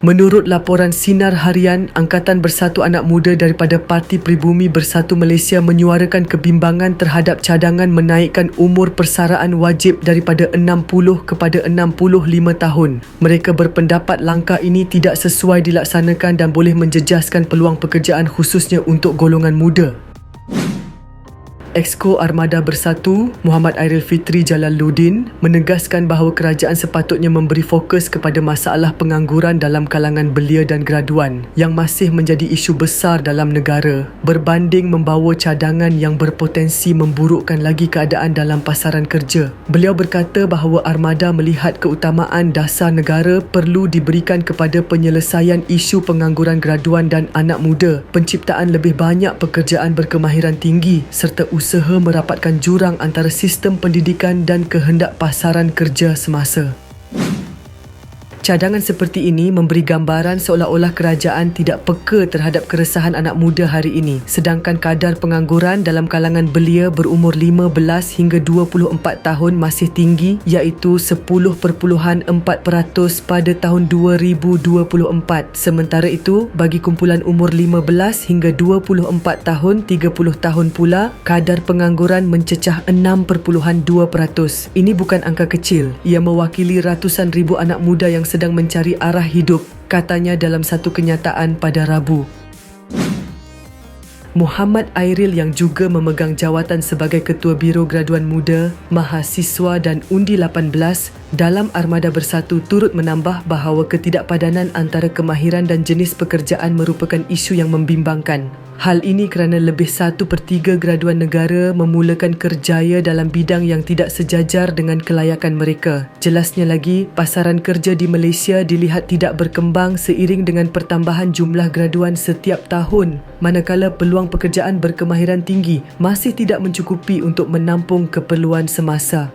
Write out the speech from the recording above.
Menurut laporan Sinar Harian, Angkatan Bersatu Anak Muda daripada Parti Pribumi Bersatu Malaysia menyuarakan kebimbangan terhadap cadangan menaikkan umur persaraan wajib daripada 60 kepada 65 tahun. Mereka berpendapat langkah ini tidak sesuai dilaksanakan dan boleh menjejaskan peluang pekerjaan khususnya untuk golongan muda. Exco Armada Bersatu Muhammad Airil Fitri Jalaluddin menegaskan bahawa kerajaan sepatutnya memberi fokus kepada masalah pengangguran dalam kalangan belia dan graduan yang masih menjadi isu besar dalam negara berbanding membawa cadangan yang berpotensi memburukkan lagi keadaan dalam pasaran kerja. Beliau berkata bahawa Armada melihat keutamaan dasar negara perlu diberikan kepada penyelesaian isu pengangguran graduan dan anak muda, penciptaan lebih banyak pekerjaan berkemahiran tinggi serta usaha merapatkan jurang antara sistem pendidikan dan kehendak pasaran kerja semasa. Cadangan seperti ini memberi gambaran seolah-olah kerajaan tidak peka terhadap keresahan anak muda hari ini. Sedangkan kadar pengangguran dalam kalangan belia berumur 15 hingga 24 tahun masih tinggi iaitu 10.4% pada tahun 2024 sementara itu bagi kumpulan umur 15 hingga 24 tahun 30 tahun pula kadar pengangguran mencecah 6.2% ini bukan angka kecil. Ia mewakili ratusan ribu anak muda yang sedang mencari arah hidup, katanya dalam satu kenyataan pada Rabu. Muhammad Airil yang juga memegang jawatan sebagai Ketua Biro Graduan Muda, Mahasiswa dan Undi 18 dalam Armada Bersatu turut menambah bahawa ketidakpadanan antara kemahiran dan jenis pekerjaan merupakan isu yang membimbangkan. Hal ini kerana lebih satu per tiga graduan negara memulakan kerjaya dalam bidang yang tidak sejajar dengan kelayakan mereka. Jelasnya lagi, pasaran kerja di Malaysia dilihat tidak berkembang seiring dengan pertambahan jumlah graduan setiap tahun manakala peluang pekerjaan berkemahiran tinggi masih tidak mencukupi untuk menampung keperluan semasa.